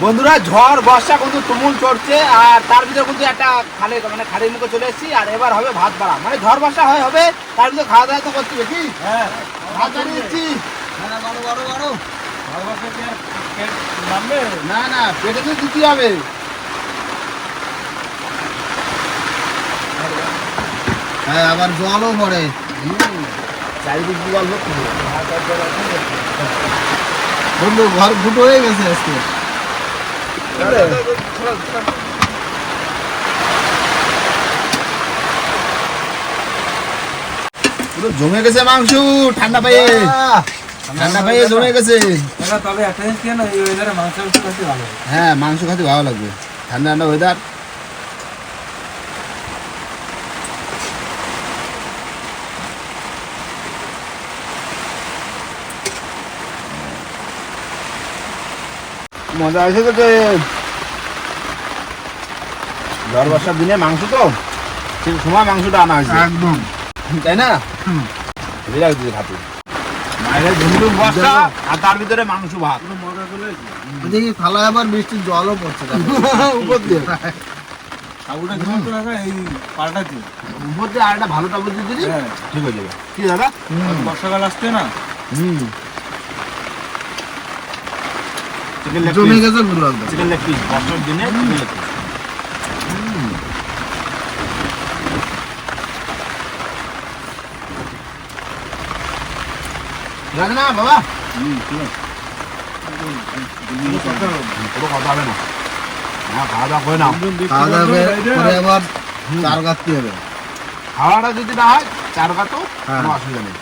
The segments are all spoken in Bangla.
বন্ধুরা ঝড় বর্ষা কিন্তু তুমুল চড়ছে আর তার ভিতরে কিন্তু একটা খালে মানে খাড়ির মুখে চলে এসেছি। আর এবার হবে ভাত বাড়া। মানে ঝড় বর্ষা হয় হবে তার ভিতরে খাওয়া দাওয়া তো করছি হবে কি হ্যাঁ। ভাত বাড়িয়ে দিচ্ছি। না না পেটে তো দিতে হবে। হ্যাঁ আবার জলও পড়ে। চারিদিক জল বন্ধু ঘর ফুটো হয়ে গেছে আজকে। জমে গেছে মাংস ঠান্ডা পায়ে ঠান্ডা পায়ে জমে গেছে তবে একটা জিনিস কি জানো এই ওয়েদারে মাংস মাংস খেতে ভালো হ্যাঁ মাংস খেতে ভালো লাগবে ঠান্ডা ঠান্ডা ওয়েদার মজা আছে তো ঝড় বর্ষার দিনে মাংস তো ঠিক সময় মাংসটা আনা হয়েছে। একদম। তাই না? হেভি লাগছে খাতে মায়ের ধুমধুম বর্ষা। আর তার ভিতরে মাংস ভাত। দেখি থালায় আবার বৃষ্টির জলও পড়ছে। উপর দিয়ে। সাবুটা ঘুমোতে রাখা এই পাল্টাতে উপর দিয়ে ভালো টাবুর দিয়ে দিলি হ্যাঁ। ঠিক হয়ে যাবে কি দাদা? বর্ষাকাল আসছে না? হুম চিকেন লেগ জমে গেছে পুরো একদম চিকেন লেগ পিস বর্ষার দিনে চিকেন লেগ পিস লাগে না বাবা পুরো কথা হবে না। হ্যাঁ খাওয়া দাওয়া করে নাও। খাওয়া দাওয়া করে- আবার চার হবে। খাওয়াটা যদি না হয় চার কাটো হ্যাঁ। কোনো অসুবিধা নেই।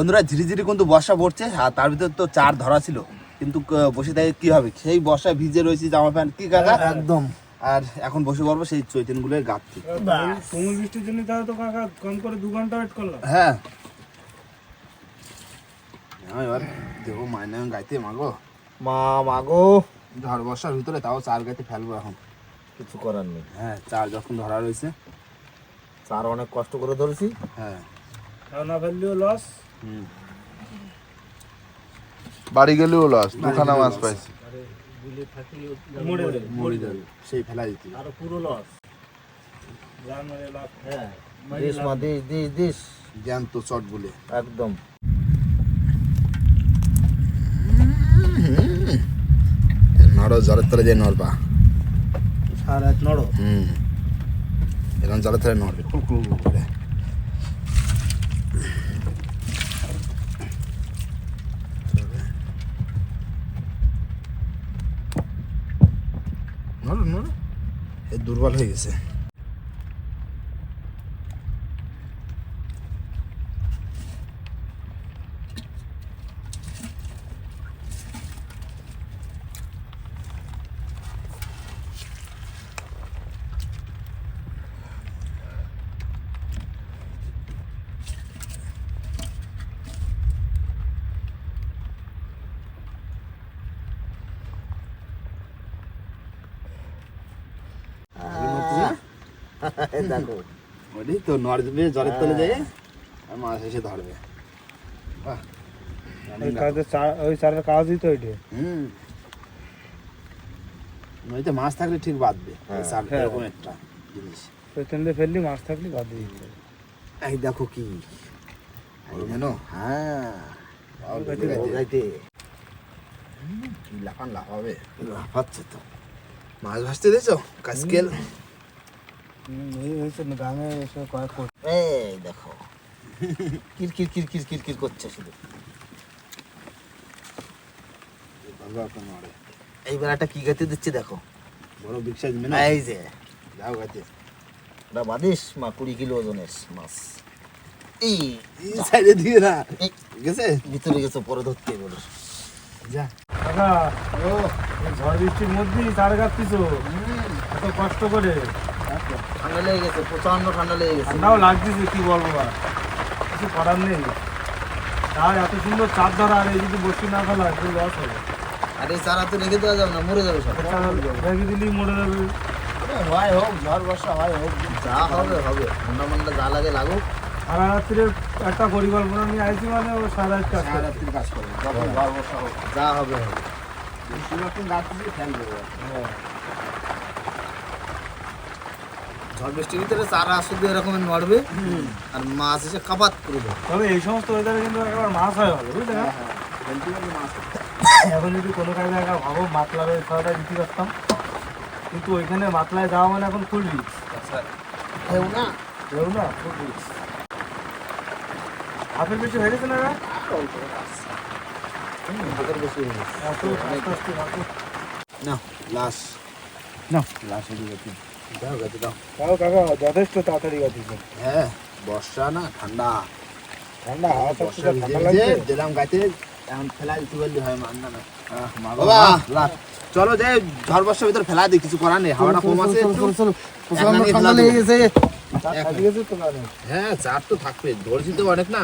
বন্ধুরা ধীরে ধীরে কিন্তু বর্ষা পড়ছে আর তার ভিতরে তো চার ধরা ছিল। কিন্তু বসে থাকে কি হবে? সেই বর্ষায় ভিজে রয়েছে জামা প্যান্ট কি কাকা? একদম। আর এখন বসে পড়ব সেই চৈতনগুলোর গাঁথতে তুমুল বৃষ্টির জন্য তাহলে তো কাকা কম করে দু ঘণ্টা ওয়েট করলাম হ্যাঁ। হ্যাঁ, এবার দেখো মায়না গাইতে মাগো। মা মাগো। ঝড় বর্ষার ভিতরে তাও চার গাইতে ফেলব এখন। কিছু করার নেই। হ্যাঁ চার যখন ধরা রয়েছে। চার অনেক কষ্ট করে ধরেছি। হ্যাঁ। না ফেললেও লস বাড়ি গেলেও লস দুখানা মাছ পাইছি। সেই ফেলা দিতে। আরও পুরো লস হ্যাঁ দিস মা দিস দিস দিস। জ্ঞান চট বলে একদম। নড়ো জলের তলে যে নড়বা। সারা রাত নড়ো। হুম। এখন জলের তলে নড়বে। করে নড়ো নড়ো এ দুর্বল হয়ে গেছে দেখো। তো নড়বে জলের তলে যায় আর মাছ এসে ধরবে। বাহ ওই চারের তো ওইটা হুম। নদীতে মাছ থাকলে ঠিক বাঁধবে সার হ্যাঁ। এরকম একটা জিনিস। পেছনে ফেললি মাছ থাকলে বাদ দিয়ে এই দেখো কি। জানো? হ্যাঁ। লাফান লাফাবে। লাফাচ্ছে তো। মাছ ভাসতে দিয়েছ? কাজকেল দেখো কিরকির কিরকির কিরকির করছে শুধু কি গাইতে দিচ্ছে দেখো বড় মেনে এই যে যাও গাইতে ওটা বাদিস মা কুড়ি কিলো ওজনের মাছ এই সাইডে দিয়ে না গেছে ভিতরে গেছে পরে ধরতে বলো যা কাকা ও ঝড় বৃষ্টির মধ্যেই চার কাটতিস এত কষ্ট করে ঠান্ডা লেগে গেছে প্রচণ্ড ঠান্ডা লেগে গেছে। ঠান্ডাও লাগতেছে কি বলব আর কিছু করার নেই। তার এত সুন্দর চার ধরা আর এই যদি বসি না ফেলা একটু লস হবে। আর এই চারা তো রেখে দেওয়া যাবে না মরে যাবে সব। রেখে দিলেই মরে যাবে। হয় হোক ঝড় বর্ষা হয় হোক যা হবে হবে। ঠান্ডা মান্ডা যা লাগে লাগুক। সারা রাত্রে একটা পরিকল্পনা নিয়ে আইছি মানে ও সারা রাত কাজ সারা করে। রাত্রির কাজ করবে যখন ঝড় বর্ষা হোক যা হবে হবে। গাছ দিয়ে ফেল দেবো। ঝড় বৃষ্টির ভিতরে চারা শুধু এরকম নড়বে আর মাছ এসে কাপাত করে দেবে তবে এই সমস্ত ওয়েদারে কিন্তু একবার মাছ হয় ভালো বুঝলে? না এখন যদি কোনো কাজে একা ভাবো মাতলারে ছয়টা দিতে পারতাম কিন্তু ওইখানে মাতলায় যাওয়া মানে এখন ফুল রিক্স কেউ না? কেউ না ফুল রিক্স হাতের বেশি হয়ে গেছে না বেশি হয়ে গেছে। না লাশ না লাশ হয়ে গেছে দাও গেছে দাও। তাও কাকা যথেষ্ট তাড়াতাড়ি গেছে হ্যাঁ বর্ষা না ঠান্ডা। ঠান্ডা হাওয়া বর্ষা দিলাম গাছে এখন ফেলা দিতে পারলে হয় মান্না না বাবা। চলো যাই ঝড় বর্ষার ভিতরে ফেলা দিই কিছু করার নেই হাওয়াটা কম আছে একটু। হ্যাঁ চার তো থাকবে ধরেছি তো অনেক না।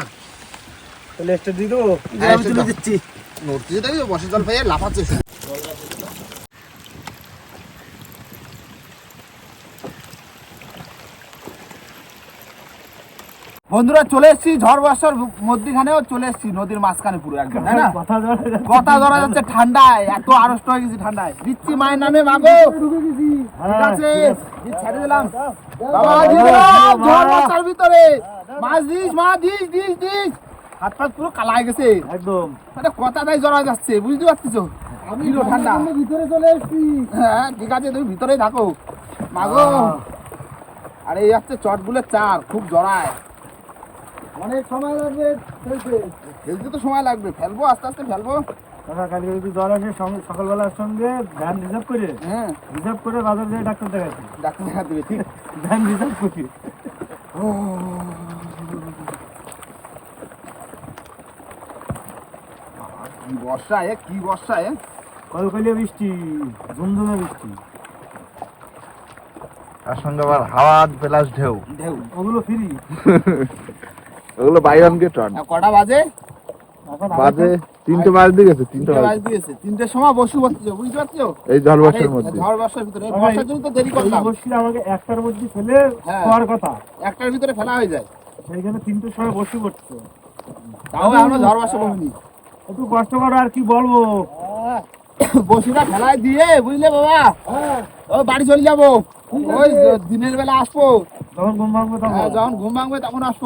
তাহলে এক্সট্রা দিয়ে দেবো। দিচ্ছি নড়তেছে দেখি বর্ষা জল পেয়ে লাফাচ্ছে। বন্ধুরা চলে এসেছি ঝড় বর্ষার মধ্যখানেও চলে এসেছি নদীর মাঝখানে পুরো একদম কথা ধরে যাচ্ছে ঠান্ডায় এত আড়ষ্ট হয়ে গেছি ঠান্ডায়। দিচ্ছি মায়ের নামে মাগো ঠিক আছে? ছেড়ে দিলাম। বাবা দিয়ে দিলাম, ঝড় বর্ষার ভিতরে। মাছ দিস মা দিস দিস দিস। হাত পাত পুরো কালা হয়ে গেছে। একদম। একটা কথাটাই জড়া যাচ্ছে বুঝতে পারছিস আমি ঠান্ডা। ভিতরে চলে এসেছি। হ্যাঁ ঠিক আছে তুমি ভিতরেই থাকো। মাগো আর এই হচ্ছে চটগুলো চার খুব জড়ায়। অনেক সময় লাগবে ফেলতে ফেলতে তো সময় লাগবে। ফেলব আস্তে আস্তে ফেলব। কাকা কালকে যদি জ্বর আসে সঙ্গে সকালবেলার সঙ্গে ভ্যান রিজার্ভ করে। হ্যাঁ। রিজার্ভ করে বাজার দিয়ে ডাক্তার দেখাচ্ছি। ডাক্তার দেখা দেবে ঠিক। ভ্যান রিজার্ভ করি। কি বর্ষা এ কি বর্ষা এ। কলকলিয়া বৃষ্টি ঝুমঝুমে বৃষ্টি। তার সঙ্গে আবার হাওয়া প্লাস ঢেউ। ঢেউ। ওগুলো ফ্রি। ওগুলো বাই ওয়ান গেট ওয়ান কটা বাজে? বাজে তিনটে বাজে গেছে তিনটে তিনটের সময় বসু বসছে বুঝতে পারছ? এই ঝড় বর্ষার মধ্যে। ঝড় বর্ষার ভিতরে। বর্ষার জন্য তো দেরি করলাম। আমাকে একটার মধ্যে ফেলে হ্যাঁ। খাওয়ার কথা। একটার ভিতরে ফেলা হয়ে যায়। সেইখানে তিনটের সময় বসে তাও আমরা ঝড় বর্ষা বলিনি একটু কষ্ট করো আর কি বলব? বসিটা ফেলায় দিয়ে বুঝলে বাবা? ও বাড়ি চলে যাব। ওই দিনের বেলা আসব। তখন ঘুম ভাঙবে তখন। হ্যাঁ, যখন ঘুম ভাঙবে তখন আসব।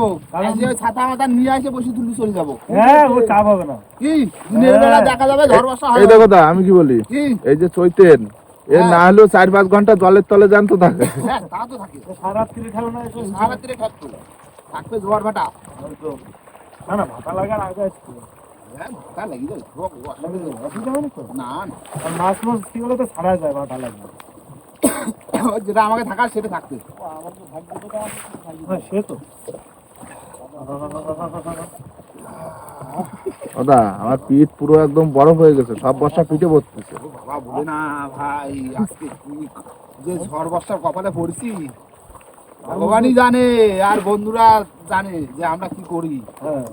ওই ছাতা মাথা নিয়ে এসে বসে তুলি চলে যাব। হ্যাঁ ও চাপ হবে না। কি? দিনের বেলা দেখা যাবে ঝড় বর্ষা এই হবে। দেখো দা আমি কি বলি? এই যে চৈতেন এ হ্যাঁ। না হলেও চার পাঁচ ঘণ্টা জলের তলে থাকে হ্যাঁ তা তো থাকে। সারা রাত্রি খেলো না থাকবে জোয়ার ভাটা। না না মাথা লাগার আগে হ্যাঁ ভাটা যাবে না না মাছ মাছ কি বলে তো সারা যায় মাথা লাগবে। যেটা আমাকে থাকার সেটা থাকবে হ্যাঁ সে তো। ওদা আমার পিঠ পুরো একদম বরফ হয়ে গেছে সব বর্ষা পিঠে পড়তেছে বাবা বলে না ভাই আজকে যে ঝড় বর্ষার কপালে পড়ছি। ভগবানই জানে আর বন্ধুরা জানে যে আমরা কি করি। হ্যাঁ।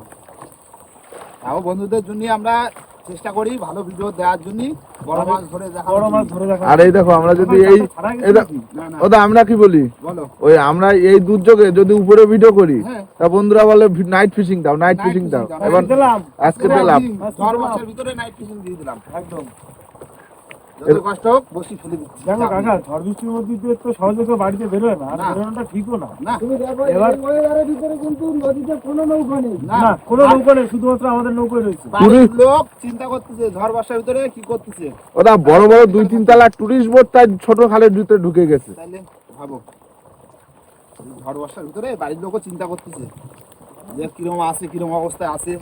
তাও বন্ধুদের জন্য আমরা চেষ্টা করি ভালো ভিডিও দেওয়ার জন্য বড় মাছ ধরে দেখা বড় মাছ ধরে দেখা আর এই দেখো আমরা যদি এই ওদা আমরা কি বলি? ওই আমরা এই দুর্যোগে যদি উপরে ভিডিও করি হ্যাঁ। তা বন্ধুরা বলে নাইট ফিশিং দাও নাইট ফিশিং দাও। এবার আজকে পেলাম। ভিতরে নাইট ফিশিং দিয়ে দিলাম। একদম। যত কষ্ট হোক বসি ফেলে দিচ্ছি দেখো কাকা ঝড় বৃষ্টির মধ্যে তো সহজে কেউ বাড়িতে বেরোয় না আর বেরোনোটা ঠিকও না। না। এবার না। না কোনো নৌকা নেই শুধুমাত্র আমাদের নৌকায় রয়েছে। বাড়ির লোক চিন্তা করতেছে ঝড় বর্ষার ভিতরে কি করতেছে। ওরা বড় বড় দুই তিন তলা টুরিস্ট বোট তাই ছোট খালের ভিতরে ঢুকে গেছে। তাইলে ভাবো। ঝড় বর্ষার ভিতরে বাড়ির লোকও চিন্তা করতেছে যে কিরম আছে কিরম অবস্থায় আছে।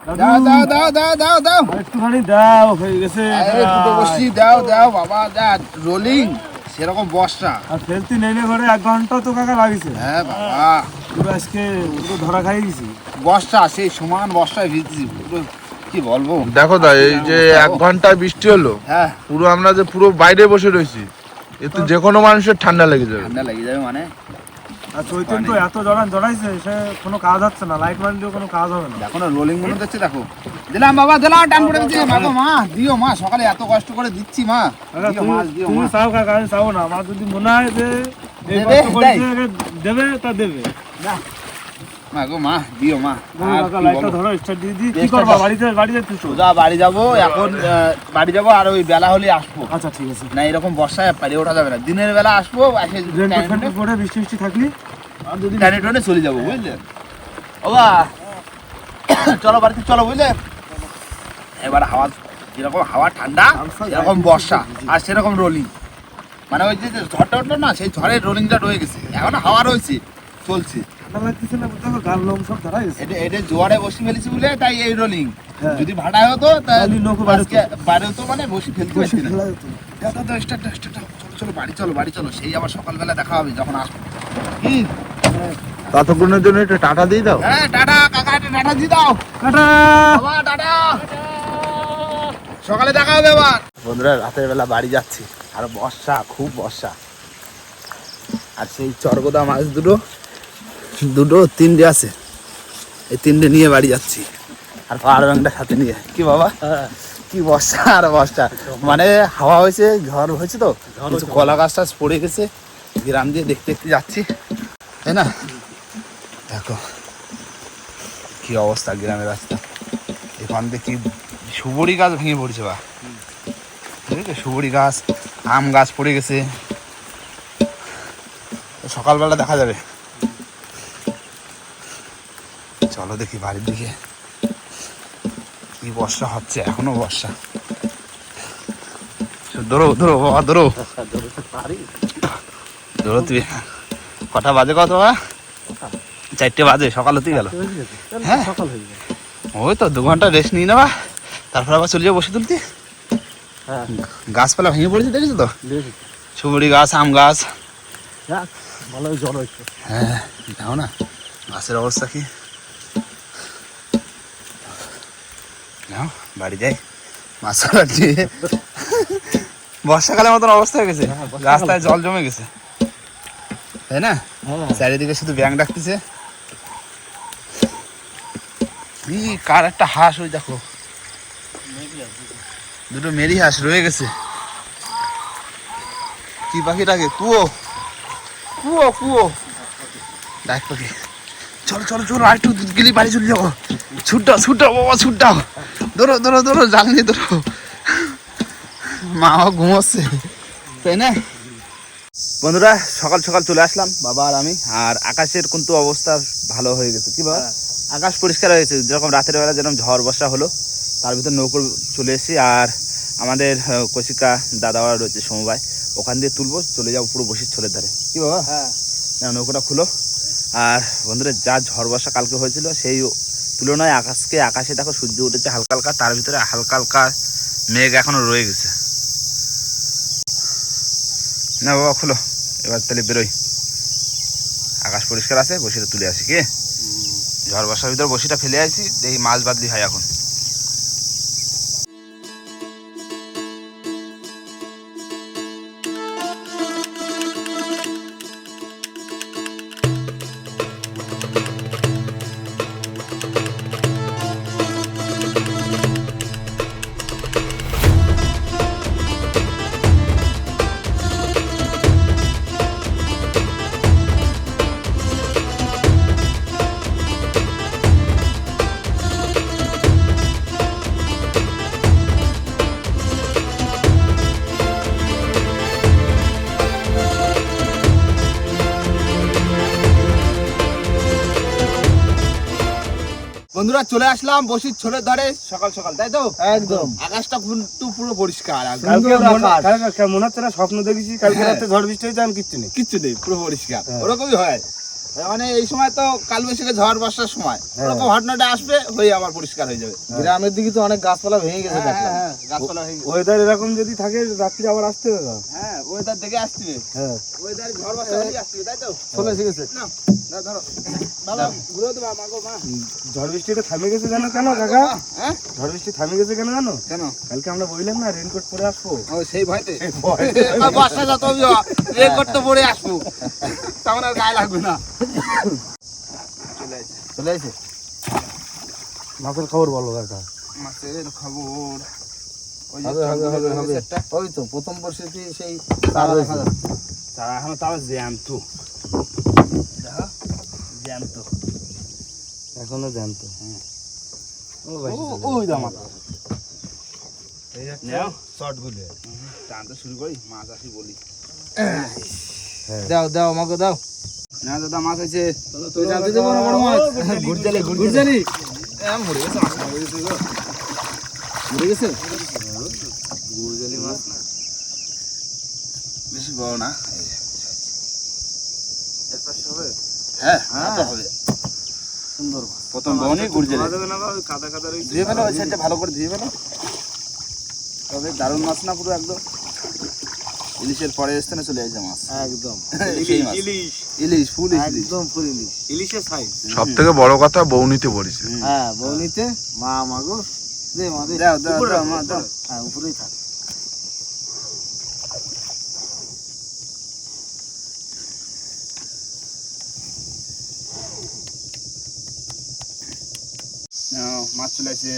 দাও দাও দাও দাও দাও দাও। একটুখানি দাও হয়ে গেছে। আরে দুটো বসছি দাও দাও বাবা দা রোলিং সেরকম বর্ষা। আর ফেলতি নেইলে ঘরে এক ঘণ্টা তো কাকা লাগিছে। হ্যাঁ বাবা। পুরো আজকে পুরো ধরা খাই গেছি বর্ষা সেই সমান বর্ষায় ভিজছি পুরো কি বলব? দেখো দা এই যে এক ঘণ্টা বৃষ্টি হলো হ্যাঁ। পুরো আমরা যে পুরো বাইরে বসে রয়েছি এতে যে কোনো মানুষের ঠান্ডা লেগে যাবে। ঠান্ডা লেগে যাবে মানে? আর চৈতন্য তো এত জড়ান জড়াইছে সে কোনো কাজ হচ্ছে না লাইট মান দিয়ে কোনো কাজ হবে না। দেখো না রোলিং মনে হচ্ছে দেখো। দিলাম বাবা দিলাম টান পড়ে গেছে। মা মা দিও মা সকালে এত কষ্ট করে দিচ্ছি মা। তুমি চাও কাকা আমি চাও না? আমার যদি মনে হয় যে দেবে, তা দেবে। মা গো মা দিও? ধরো দিয়ে দিই কি করবা? বাড়িতে সোজা বাড়ি যাব এখন বাড়ি। যাব আর ওই বেলা হলে আসব। আচ্ছা ঠিক আছে। না এরকম বর্ষায় পারে ওঠা যাবে না। দিনের বেলা আসব এসে বৃষ্টি বৃষ্টি থাকলি? আর যদি টানে টানে চলে যাব চলো বাড়িতে চলো বুঝলে? এবার হাওয়া যেরকম হাওয়া ঠান্ডা এরকম বর্ষা আর সেরকম রোলিং মানে ওই যে যে ঝড়টা উঠল না সেই ঝড়ের রোলিংটা রয়ে গেছে। এখন হাওয়া রয়েছে চলছে। ঠান্ডা লাগতেছে না দেখো গাল লোম সব ধরা গেছে এটা এটা জোয়ারে বসে ফেলেছি বলে তাই এই রোলিং হ্যাঁ। যদি ভাড়া হতো তাহলে তাহলে নৌকো বাইরে আজকে বাইরে হতো মানে বসে ফেলতে পারছি না। দাদা দাদা স্টার্ট স্টার্ট চলো চলো বাড়ি চলো বাড়ি চলো। সেই আবার সকালবেলা দেখা হবে যখন আসব। কি? ততক্ষণের জন্য একটু টাটা দিয়ে দাও। হ্যাঁ টাটা কাকা একটা টাটা দিয়ে দাও। টাটা। বাবা টাটা। সকালে দেখা হবে এবার বন্ধুরা রাতের বেলা বাড়ি যাচ্ছি। আর বর্ষা খুব বর্ষা। আর সেই চরগোদা মাছ দুটো দুটো তিনটে আছে। এই তিনটে নিয়ে বাড়ি যাচ্ছি। আর পাহাড় ব্যাংকটা সাথে নিয়ে। কি বাবা? কি বর্ষা আর বর্ষা। মানে হাওয়া হয়েছে ঝড় হয়েছে তো। কিছু কলা গাছ টাছ পড়ে গেছে। গ্রাম দিয়ে দেখতে দেখতে যাচ্ছি। তাই না? দেখো কি অবস্থা গ্রামের রাস্তা। এখান থেকে কি সুবরি গাছ ভেঙে পড়ছে বা? বুঝলি সুবরি গাছ আম গাছ পড়ে গেছে। সকালবেলা দেখা যাবে। চলো দেখি বাড়ির দিকে। কি বর্ষা হচ্ছে এখনও বর্ষা। ধরো ধরো বাবা ধরো। ধরো তুই কটা বাজে কত বাবা? চারটে বাজে সকাল হতেই গেল। হ্যাঁ? ওই তো দু ঘণ্টা রেস্ট নিয়ে নেবা। তারপর আবার চলে যাব বসে তুলতে। হ্যাঁ। গাছপালা ভেঙে পড়েছে দেখেছ তো? সুবরি গাছ আম গাছ। ভালো জল হচ্ছে হ্যাঁ যাও না। গাছের অবস্থা কি? যাও বাড়ি যাই মাছ ধরার দিয়ে বর্ষাকালের মতন অবস্থা হয়ে গেছে। হ্যাঁ, রাস্তায় জল জমে গেছে। তাই না? হ্যাঁ। চারিদিকে শুধু ব্যাং ডাকতেছে। কার একটা হাঁস ওই দেখো। দুটো মেরি হাঁস রয়ে গেছে। কি পাখিটাকে কুয়ো। কুয়ো কুয়ো। ডাক পাখি। চলো চলো চলো আর একটু গেলি বাড়ি চলে যাব। ছুটটাও ছুটটাও বাবা ছুটটাও ধরো ধরো ধরো জাল নিয়ে ধরো। মা ঘুমোচ্ছে। তাই না? বন্ধুরা সকাল সকাল চলে আসলাম বাবা আর আমি। আর আকাশের কিন্তু অবস্থা ভালো হয়ে গেছে। কি বাবা? আকাশ পরিষ্কার হয়েছে যেরকম রাতের বেলা যেরকম ঝড় বর্ষা হলো তার ভিতর নৌকো চলে এসেছি। আর আমাদের কচিকা দাদাওয়ারা রয়েছে সমবায়। ওখান দিয়ে তুলবো চলে যাব পুরো বসির ছোলের ধারে। কি বাবা? হ্যাঁ। নৌকোটা খুলো। আর বন্ধুরা যা ঝড় বর্ষা কালকে হয়েছিল সেই তুলনায় আকাশকে আকাশে দেখো সূর্য উঠেছে হালকা হালকা তার ভিতরে হালকা হালকা মেঘ এখনও রয়ে গেছে। না বাবা খুলো। এবার তাহলে বেরোই। আকাশ পরিষ্কার আছে বসিটা তুলে আসি কি? ঝড় বর্ষার ভিতরে বসিটা ফেলে আসি দেখি মাছ বাদলি হয় এখন। বন্ধুরা চলে আসলাম বসির ছোলের ধরে। সকাল সকাল তাই তো? একদম। আকাশটা কিন্তু পুরো পরিষ্কার মনে- মনে হচ্ছে না স্বপ্ন দেখেছি কালকে হ্যাঁ। রাতে ঝড় বৃষ্টি হয়েছে আমি কিচ্ছু নেই। কিচ্ছু নেই পুরো পরিষ্কার। হ্যাঁ। ওরকমই হয়। মানে এই সময় তো কাল বৈশাখে ঝড় বর্ষার সময়। হ্যাঁ। ওরকম ঘটনাটা আসবে হয়ে আবার পরিষ্কার হয়ে যাবে। গ্রামের দিকে তো অনেক গাছপালা ভেঙে গেছে হ্যাঁ, হ্যাঁ, গাছপালা হয়ে গেছে। ওয়েদার এরকম যদি থাকে রাত্রি আবার আসতে হবে হ্যাঁ ওয়েদার দেখে আসবে হ্যাঁ। ওয়েদার ঝড় বর্ষা আসবে তাই তো? চলে এসে গেছে। না ধরো। ঝড় বৃষ্টিটা থামে গেছে জানো কেন কাকা? হ্যাঁ? ঝড় বৃষ্টি থামে গেছে কেন জানো? কেন? কালকে আমরা বললাম না রেনকোট পরে আসব। সেই ভয়তে? বর্ষা যত তো পড়ে আসব। তখন আর গায়ে লাগবে না। চলে আসে মাছের খবর বলো কাকা। মাছের খবর। ওই তো প্রথম বর্ষেতে সেই তারা এখন তাও জ্যান্ত। জ্যান্ত। এখনও জ্যান্ত। ও, ওই দাম টানতে শুরু করি মাছ আসি বলি। হ্যাঁ। দাও দাও আমাকে দাও। না দাদা মাছ আছে তুই জানতে দেবো না বড় মাছ? গুড়জালি গুরজানি মরে গেছে মাছ মরে গেছে গো। মরে গেছে? গুরজালি মাছ না। বেশি বড় না। হ্যাঁ হ্যাঁ। হবে। সুন্দর প্রথম বহনই না কাদা ধুয়ে ফেলো ওই সাইডটা ভালো করে ধুয়ে ফেলো। তবে দারুণ মাছ না পুরো একদম? ইলিশের পরে স্থানে চলে আসছে মাছ? একদম। সেই মাছ। ইলিশ। ইলিশ ফুল ইলিশ। একদম ফুল ইলিশ। ইলিশের সাইজ। সব থেকে বড় কথা বৌনিতে পড়েছে। হ্যাঁ বৌনিতে মা মাগো দে মা দে। দাও দাও দাও মা দাও। হ্যাঁ উপরেই থাক। মাছ চলে আসছে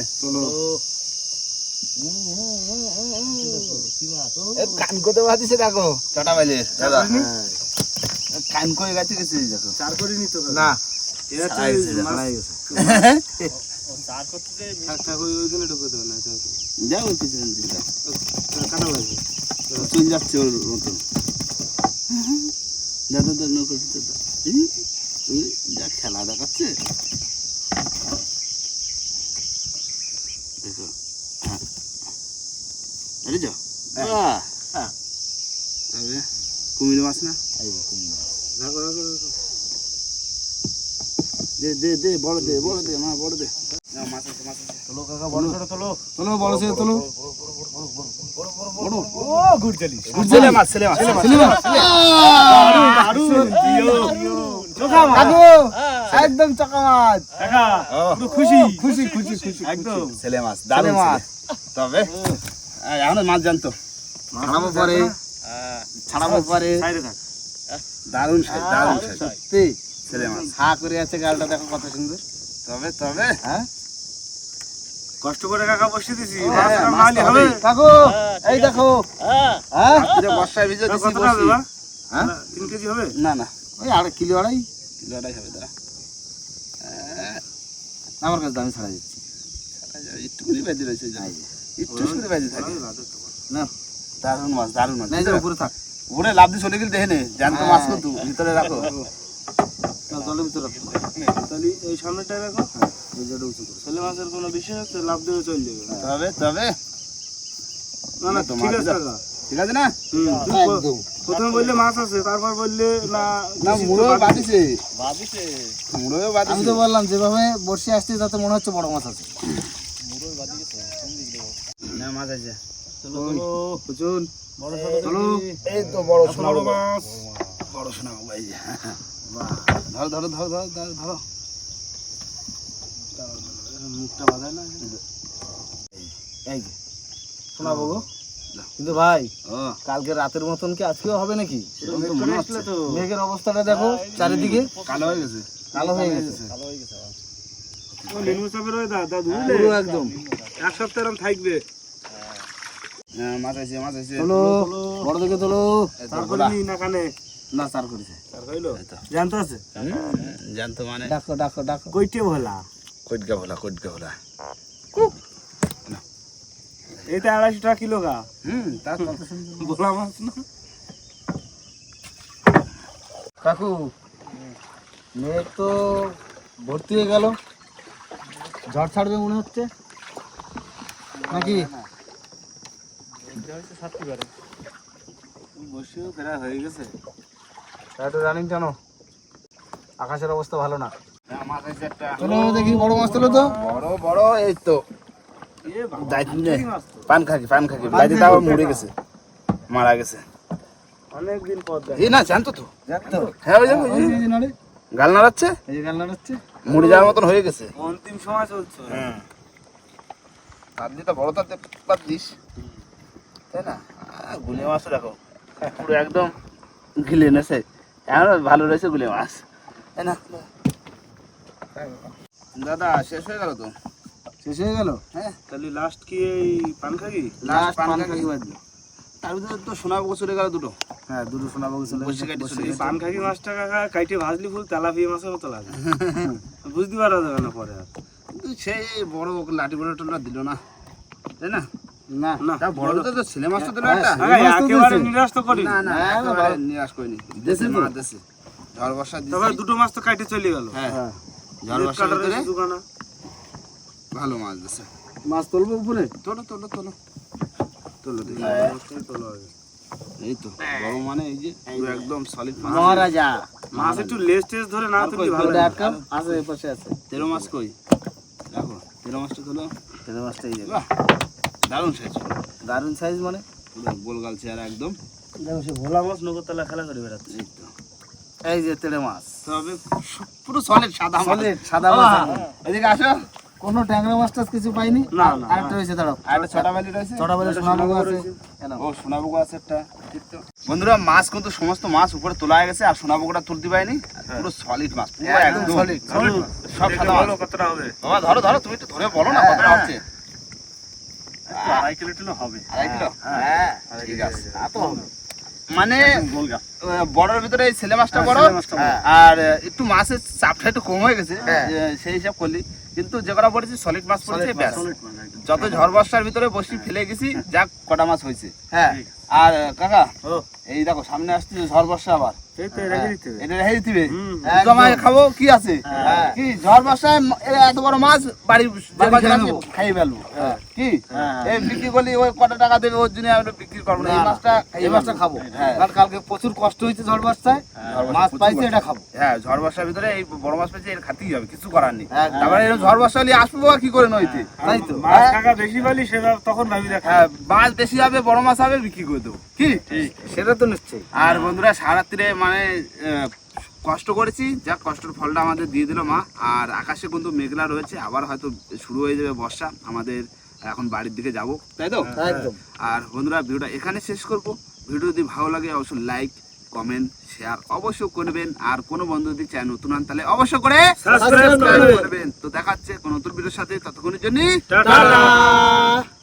এ কান করতে পারতিছে দেখো। ছটা বাজে। দাদা কান করে গেছে গেছে দেখো। চার করে নিতে না। এটা চার করতে থাক থাক ওই ওইখানে ঢুকে দেবে না এটা যাও ওই পিছন কাটা লাগবে চলে যাচ্ছে ওর মতন। দাদা দাদা নৌকো দাদা ই, ই, যা খেলা দেখাচ্ছে। দেখো হ্যাঁ। যাও আহ। তবে কুমির মাছ না? দে দে দে বড় দে বড় দে মা বড় দে। মাছ মাছ একদম চকা খুশি। খুশি খুশি খুশি একদম। ছেলে দারুণ তবে এখন মাছ জানতো। ছাড়াবো পরে। ছাড়াবো পরে। দারুণ সাইজ দারুণ সাইজ সত্যি ছেলে মাছ। হা করে আছে গালটা দেখো কত সুন্দর। তবে তবে। হ্যাঁ? কষ্ট করে কাকা বসিয়ে দিছি হ্যাঁ, হবে? কাকু এই দেখো। হ্যাঁ। বর্ষায় ভিজে দিছি। হ্যাঁ? তিন কেজি হবে? না না। ওই আড়াই কিলো আড়াই। কিলো আড়াই হবে দাঁড়া। আমার কাছে দামি ছাড়া দিচ্ছি। একটু করে রয়েছে একটু করে থাকে। না দারুণ মাছ। দারুণ মাছ উপরে থাক। লাভ দিয়ে চলে গেলে দেখে নে। জ্যান্ত হ্যাঁ। মাছ কিন্তু ভিতরে রাখো। জলের ভিতরে রাখো। তাহলে এই সামনেটা রাখো। উঁচু করে ছেলে মাছের কোনো বিষয় আছে? লাভ দিয়ে চলে যাবে। তবে তবে। না না ঠিক আছে। ঠিক আছে না? হুম, তুমি প্রথমে বললে মাছ আছে তারপর বললে না মুড়ো বাদ- বাদিছে মুড়ো আমি তো বললাম যেভাবে বসে আসছি তাতে মনে হচ্ছে বড় মাছ আছে। না মাছ আছে। চলো চলো। এই তো বড় সোনা মাছ। বড় সোনা বাবা ধরো ধরো ধরো ধরো ধরো ধরো। মুখটা বাঁধায় না? এই যে শোনাবো গো কিন্তু ভাই কালকে রাতের মতন কি আজকেও হবে নাকি? মনে মেঘের অবস্থাটা দেখো চারিদিকে। কালো হয়ে গেছে। কালো হয়ে গেছে। পুরো একদম। এক সপ্তাহ থাকবে। হ্যাঁ, তোলো বড় তোলো। নি না কানে না চার করেছে। তার কইলো? জানতো আছে? জানতো মানে। ডাকো ডাকো ডাকো। কইটে ভোলা। কটকা ভোলা কটকা ভোলা। এইটা আড়াইশো টাকা কিলো গা। হুম তার ভোলা মাছ না। কাকু মেঘ তো ভর্তি হয়ে গেল। ঝড় ছাড়বে মনে হচ্ছে? নাকি? বসেও ফেরা হয়ে গেছে। একটু রানিং জানো আকাশের অবস্থা ভালো না। হ্যাঁ, চলো দেখি বড় মাছ তোলো তো। বড় বড় এই তো। এ বাবা, দায়িত্ব কি নেই। মাছ তো? পান খাকি পান খাকি। বাইরে তাও মরে গেছে মারা গেছে। অনেকদিন পর এই না জানতো তো? জানতো? হ্যাঁ ওই যে, ওই যে, এই যে নাড়ে গাল নাড়াচ্ছে? এই গাল নাড়াচ্ছে। মুড়ি যাওয়ার মতন হয়ে গেছে। অন্তিম সময় চলছে। হ্যাঁ। তার দিটা বড় তাতে পাত দিস। তাই না? গুলে মাছও দেখো। পুরো একদম গিলে নেছে। এখন ভালো রয়েছে গুলে মাছ তাই না? দাদা শেষ হয়ে গেল তো? শেষ হয়ে গেল? হ্যাঁ। তাহলে লাস্ট কি এই পান খাগি লাস্ট পান বাজলো তার ভিতরে তো সোনা বকো চলে গেল দুটো। হ্যাঁ দুটো সোনা বাবু চলে পান খাগি মাছটা কাকা কাইটে ভাজলি ফুল তেলাপিয়া মাছের মতো লাগে। বুঝতে পারা যাবে না পরে। আর সেই বড় লাঠি বড় টোলা দিল না। তাই না? না না। তা বড় তো ছেলে মাছ তো দিল হ্যাঁ, একটা। তো একেবারে নিরাশ তো করি না না হ্যাঁ, একেবারে নিরাশ করিনি। দেশে তো? দেশে। ঝড় বর্ষা তবে দুটো মাছ তো কাইটে চলে গেল। হ্যাঁ হ্যাঁ। ঝড় বর্ষার ভিতরে ভালো মাছ দেশে মাছ তুলবো উপরে? তোলো তোলো তোলো। তোলো দেখি। এই তো বড় মানে এই যে একদম সলিড মাছ। মহারাজা। মাছ একটু লেস টেস ধরে না তুললে ভালো আছে পাশে আছে। তেরো মাছ কই? দেখো তেরো মাছটা তোলো। তেলে মাছটা এই যাবে দারুণ সাইজ দারুণ সাইজ মানে? গোলগাল চেহারা একদম। দেখো সে ভোলা মাছ নগরতলা খেলা করে বেড়াচ্ছে। এই যে তেলে মাছ। তবে পুরো সলিড সাদা সলিড সাদা মাছ। এদিকে আসো। কোনো ট্যাংরা মাছ টাছ কিছু পাইনি? না, না, আরেকটা হয়েছে দাঁড়াও। আর একটা বালি রয়েছে? ছোট বেলা সোনা আছে। ও সোনাবুকু আছে একটা। বন্ধুরা মাছ কিন্তু সমস্ত মাছ উপরে তোলা হয়ে গেছে আর সোনাবুকুটা তুলতে পারিনি। পুরো সলিড মাছ পুরো একদম। সব সাদা মাছ। কতটা হবে? বাবা ধরো ধরো তুমি একটু ধরে বলো না কতটা হচ্ছে। একটু আড়াই কিলো টিলো হবে। আড়াই কিলো? হ্যাঁ ঠিক আছে তো মানে গোলগা আহ, বড়ের ভিতরে এই ছেলে মাছটা হ্যাঁ, বড়। হ্যাঁ, আর একটু মাছের চাপটা একটু কম হয়ে গেছে সেই হিসাব করলি। কিন্তু যে কটা পড়েছে সলিড মাছ পড়েছে ব্যাস। যত ঝড় বর্ষার ভিতরে বসি ফেলে গেছি যাক কটা মাছ হয়েছে। হ্যাঁ। আর কাকা এই দেখো সামনে আসছে ঝড় বর্ষা আবার। এই তো রেখে দিতে হবে। এটা রেখে দিবে হুম, জমায় খাব কি আছে? হ্যাঁ। কি ঝড় বর্ষায় এত বড় মাছ বাড়ি ফেলব। কি? হ্যাঁ। এই বিক্রি করলে ওই কত টাকা দেবে ওর জন্য আমরা বিক্রি করব না। এই। মাছটা এই মাছটা খাব। হ্যাঁ। কারণ কালকে প্রচুর কষ্ট হয়েছে ঝড় বর্ষায় মাছ পাইছে এটা খাব। হ্যাঁ ঝড় বর্ষার ভিতরে এই বড় মাছ পেয়েছে এর খাতেই হবে কিছু করার নেই। তারপরে এরকম ঝড় বর্ষা হলে আসব কি করে নইতে? তাই তো। মাছ কাকা বেশি পালি তখন ভাবি হ্যাঁ মাছ বেশি হবে বড় মাছ হবে বিক্রি করে দেবো। কি? সেটা তো নিশ্চয়ই। আর বন্ধুরা সারাত্রিরে মানে কষ্ট করেছি যা কষ্টের ফলটা আমাদের দিয়ে দিল মা। আর আকাশে কিন্তু মেঘলা রয়েছে আবার হয়তো শুরু হয়ে যাবে বর্ষা। আমাদের এখন বাড়ির দিকে যাব। তাই তো? আর বন্ধুরা ভিডিওটা এখানে শেষ করব। ভিডিও যদি ভালো লাগে অবশ্যই লাইক কমেন্ট শেয়ার অবশ্যই করবেন। আর কোনো বন্ধু যদি চায় নতুন আন তাহলে অবশ্যই করে subscribe করবেন। তো দেখাচ্ছে কোন নতুন ভিডিওর সাথে ততক্ষণের জন্য টাটা।